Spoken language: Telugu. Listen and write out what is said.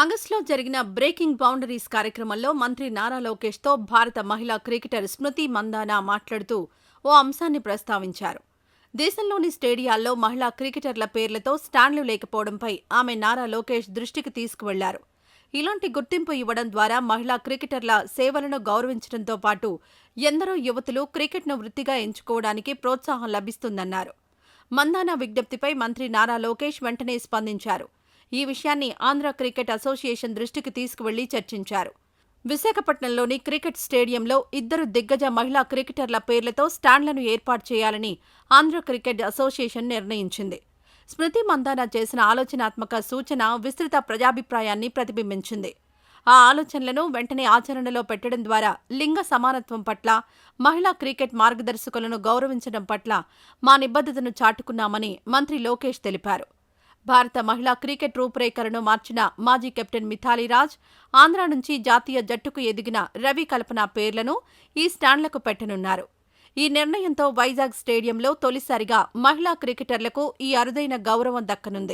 ఆగస్టులో జరిగిన బ్రేకింగ్ బౌండరీస్ కార్యక్రమంలో మంత్రి నారా లోకేష్తో భారత మహిళా క్రికెటర్ స్మృతి మందానా మాట్లాడుతూ ఓ అంశాన్ని ప్రస్తావించారు. దేశంలోని స్టేడియాల్లో మహిళా క్రికెటర్ల పేర్లతో స్టాండ్లు లేకపోవడంపై ఆమె నారా లోకేష్ దృష్టికి తీసుకువెళ్ళారు. ఇలాంటి గుర్తింపు ఇవ్వడం ద్వారా మహిళా క్రికెటర్ల సేవలను గౌరవించడంతో పాటు ఎందరో యువతులు క్రికెట్ను వృత్తిగా ఎంచుకోవడానికి ప్రోత్సాహం లభిస్తుందన్నారు. మందానా విజ్ఞప్తిపై మంత్రి నారా లోకేష్ వెంటనే స్పందించారు. ఈ విషయాన్ని ఆంధ్ర క్రికెట్ అసోసియేషన్ దృష్టికి తీసుకువెళ్ళి చర్చించారు. విశాఖపట్నంలోని క్రికెట్ స్టేడియంలో ఇద్దరు దిగ్గజ మహిళా క్రికెటర్ల పేర్లతో స్టాండ్లను ఏర్పాటు చేయాలని ఆంధ్ర క్రికెట్ అసోసియేషన్ నిర్ణయించింది. స్మృతి మందాన చేసిన ఆలోచనాత్మక సూచన విస్తృత ప్రజాభిప్రాయాన్ని ప్రతిబింబించింది. ఆ ఆలోచనలను వెంటనే ఆచరణలో పెట్టడం ద్వారా లింగ సమానత్వం పట్ల మహిళా క్రికెట్ మార్గదర్శకులను గౌరవించడం పట్ల మా నిబద్ధతను చాటుకున్నామని మంత్రి లోకేష్ తెలిపారు. భారత మహిళా క్రికెట్ రూపురేఖలను మార్చిన మాజీ కెప్టెన్ మిథాలీ రాజ్ ఆంధ్ర నుంచి జాతీయ జట్టుకు ఎదిగిన రవి కల్పన పేర్లను ఈ స్టాండ్లకు పెట్టనున్నారు. ఈ నిర్ణయంతో వైజాగ్ స్టేడియంలో తొలిసారిగా మహిళా క్రికెటర్లకు ఈ అరుదైన గౌరవం దక్కనుంది.